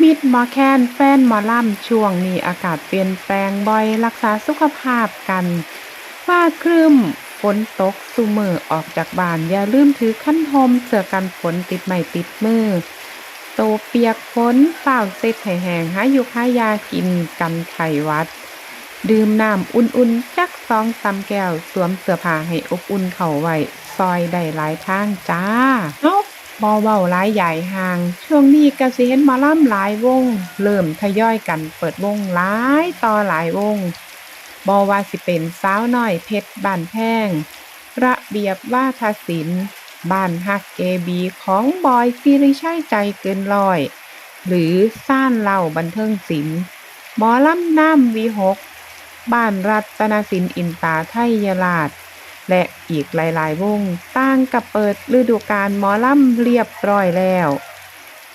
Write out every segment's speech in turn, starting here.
มิตรหมอแคนแฟนหมอลำช่วงนี้อากาศเปลี่ยนแปลงบ่อยรักษาสุขภาพกันฟ้าครึ้มฝนตกซุมือออกจากบ้านอย่าลืมถือคันห่มเสื้อกันฝนติดไม้ติดมือ โตเปียกฝนฟ้าเซ็ตให้แห้งหาอยู่หายากินกันไขวัด ดื่มน้ำอุ่นๆจักสองสามแก้ว สวมเสื้อผ้าให้อบอุ่นเข้าไว้ ซอยได้หลายทางจ้า เอ้าบ่เว้าหลายใหญ่ห่าง ช่วงนี้กสิเห็นมอลำหลายวง เริ่มทยอยกันเปิดวงหลายต่อหลายวงบ่ว่าสิเป็นสาวน้อยเพชรบ้านแพงระเบียบว่าทศิลป์บ้านฮักเกบีของบอยสิริชัยใจเกินร้อย หรือซ่านเล่าบันเทิงศิลป์หมอล่ำน้ำวีหก บ้านรัตนสินอินตาไทยราช และอีกหลาย ๆ วงต่างกับเปิดฤดูกาลหมอลำเรียบร้อยแล้ว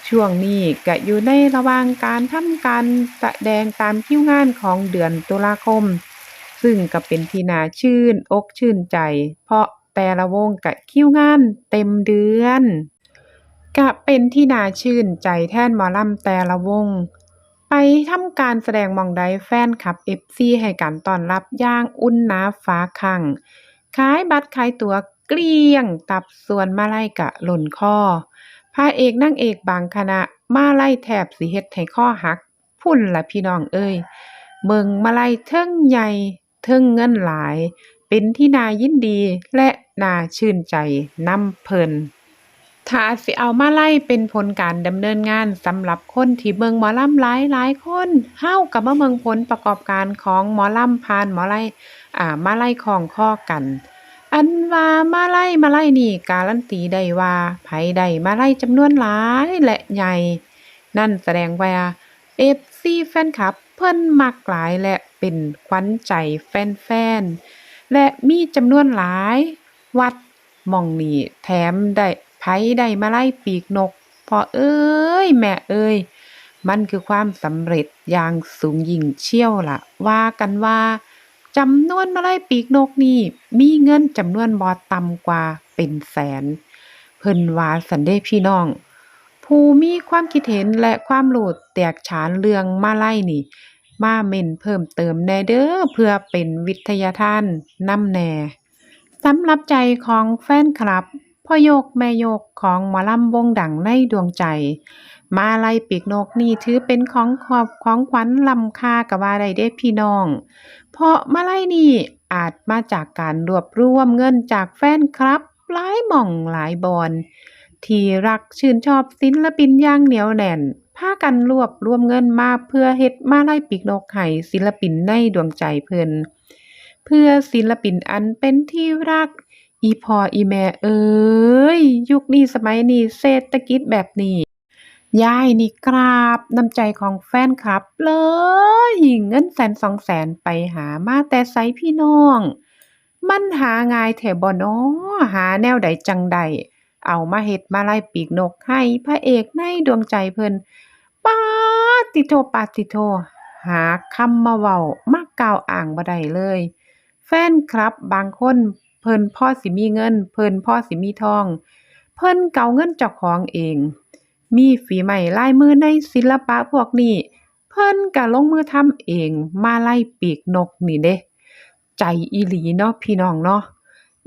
ช่วงนี้ก็อยู่ในระหว่างการทำการแสดงตามคิวงานของเดือนตุลาคม ซึ่งก็เป็นที่น่าชื่นอกชื่นใจ เพราะแต่ละวงก็คิวงานเต็มเดือนก็เป็นที่น่าชื่นใจแทนหมอลำแต่ละวง ไปทำการแสดงมองใดแฟนคลับ FC ให้การต้อนรับอย่างอุ่นหนาฝาคัง ขายบัตรขายตั๋วเกลี้ยงตับส่วนมาลัยกะหล่นคอพระเอกนางเอกบางคณะมาไล่แถบสิเฮ็ดให้คอหัก พุ่นละพี่น้องเอ้ยเบิ่งมาไล่เทิงใหญ่เทิงเงินหลาย เป็นที่น่ายินดีและน่าชื่นใจนำเพลิน ถ้าสิเอามาไลัยเป็นผลการดำเนินงานสำหรับคนที่เบิ่งหมอลำหลายหลายคนเฮ้าก็มาเบิ่งผลประกอบการของหมอลำผ่านหมอลัยอ่ามาไลัยคล้องคอกัน อันว่ามาไลัยมาไลัยนี่การันตีได้ว่าไผได้มาไลัยจำนวนหลายและใหญ่ นั่นแสดงว่า FC แฟนคลับเพิ่นมักหลายและเป็นขวัญใจแฟนๆและมีจำนวนหลาย วัดมองนี้แถมได้ ไผได้มาไลัยปีกนกพ่อเอ้ย แม่เอ้ย มันคือความสำเร็จอย่างสูงยิ่งเชี่ยวล่ะ ว่ากันว่าจำนวนมาไลัยปีกนกนี่ มีเงินจำนวนบ่ต่ำกว่าเป็นแสน เพิ่นว่าซั้นเด้พี่น้อง ผู้มีความคิดเห็นและความรู้แตกฉานเรื่องมาไลัยนี่ มาเมนเพิ่มเติมแน่เด้อเพื่อเป็นวิทยาทานนำแหน่สำหรับใจของแฟนคลับ พ่อโยกแม่โยกของหมอลำวงดังในดวงใจ มาลัยปีกนกนี่ถือเป็นของขอบของขวัญลำค่าก็ว่าได้เด้พี่น้อง เพราะมาลัยนี่อาจมาจากการรวบรวมเงินจากแฟนคลับหลายหม่องหลายบอนที่รักชื่นชอบศิลปินย่างเหนียวแน่นพากันรวบรวมเงินมาเพื่อเฮ็ดมาลัยปีกนกให้ศิลปินในดวงใจเพิ่นเพื่อศิลปินอันเป็นที่รัก อีพออีแม่เอ้ย ยุคนี้สมัยนี้เศรษฐกิจแบบนี้ยายนี่กราบน้ำใจของแฟนคลับเลยหิงเงินแสนสองแสนไปหามาแต่ไสพี่น้อง มันหาง่ายแท้บ่น้อหาแนวใดจังใด เอามาเฮ็ดมาไลัยปีกนกให้พระเอกในดวงใจเพิ่นปาติโทปาติโท หาคำมาเว้ามากล่าวอ้างบ่ได้เลย แฟนคลับบางคน พิ่นพ่อสิมีเงิน เพิ่นพ่อสิมีทอง เพิ่นเก็เอาเงินเจ้าของเอง มีฝีไม้ลายมือในศิลปะพวกนี้ เพิ่นก็ลงมือทำเอง มาไลัยปีกนกนี่เด้ ใจอีหลีเนาะพี่น้องเนาะ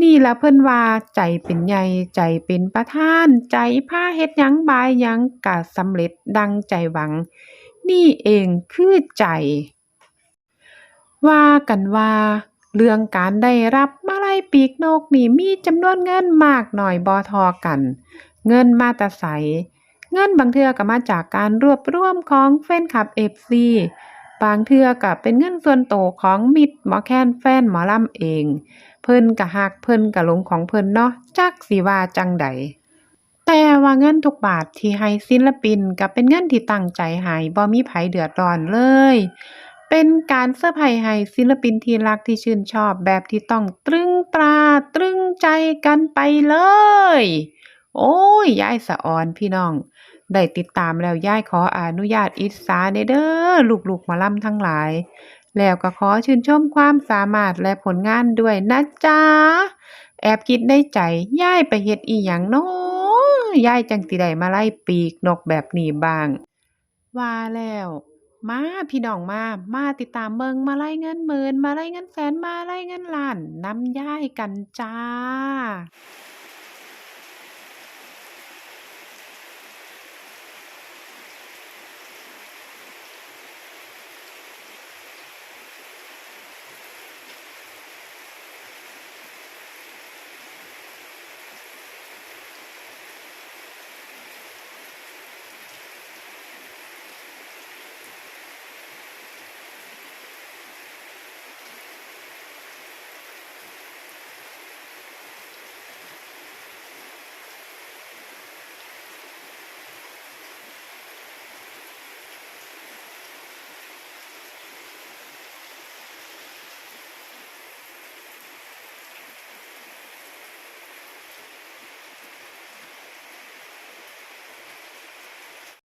นี่ละเพิ่นว่าใจเป็นใหญ่ใจเป็นประธาน ใจพาเฮ็ดหยังบายยังก็สำเร็จดังใจหวัง นี่เองคือใจ ว่ากันว่า เรื่องการได้รับมา ลัยปีกนกนี่มีจำนวนเงินมากหน้อยบ่เท่ากัน เงินมาแต่ไสเงินบางเทื่อก็มาจากการรวบรวมของแฟนคลับ FC บางเทื่อก็เป็นเงินส่วนตัวของมิตรหมอแคนแฟนหมอลำเอง เพิ่นก็ฮักเพิ่นก็หลงของเพิ่นเนาะจักสิว่าจังใดแต่ว่าเงินทุกบาทที่ให้ศิลปินก็เป็นเงินที่ตั้งใจให้บ่มีไผเดือดร้อนเลย เป็นการเซอร์ไพรส์ให้ศิลปินที่รักที่ชื่นชอบแบบที่ต้องตรึงตราตรึงใจกันไปเลย โอ้ยยายสะออนพี่น้อง ได้ติดตามแล้วยายขออนุญาตอิสาเด้อเด้อลูกๆมอลำทั้งหลาย แล้วก็ขอชื่นชมความสามารถและผลงานด้วยนะจ๊ะ แอบคิดในใจยายไปเฮ็ดอีหยังน้อยายจังสิได้มาไล่ปีกนกแบบนี้บ้าง ว่าแล้ว มาพี่น้องมา มาติดตามเมืองมาไล่เงินหมื่นมาไล่เงินแสนมาไล่เงินล้านนำยายกันจ้า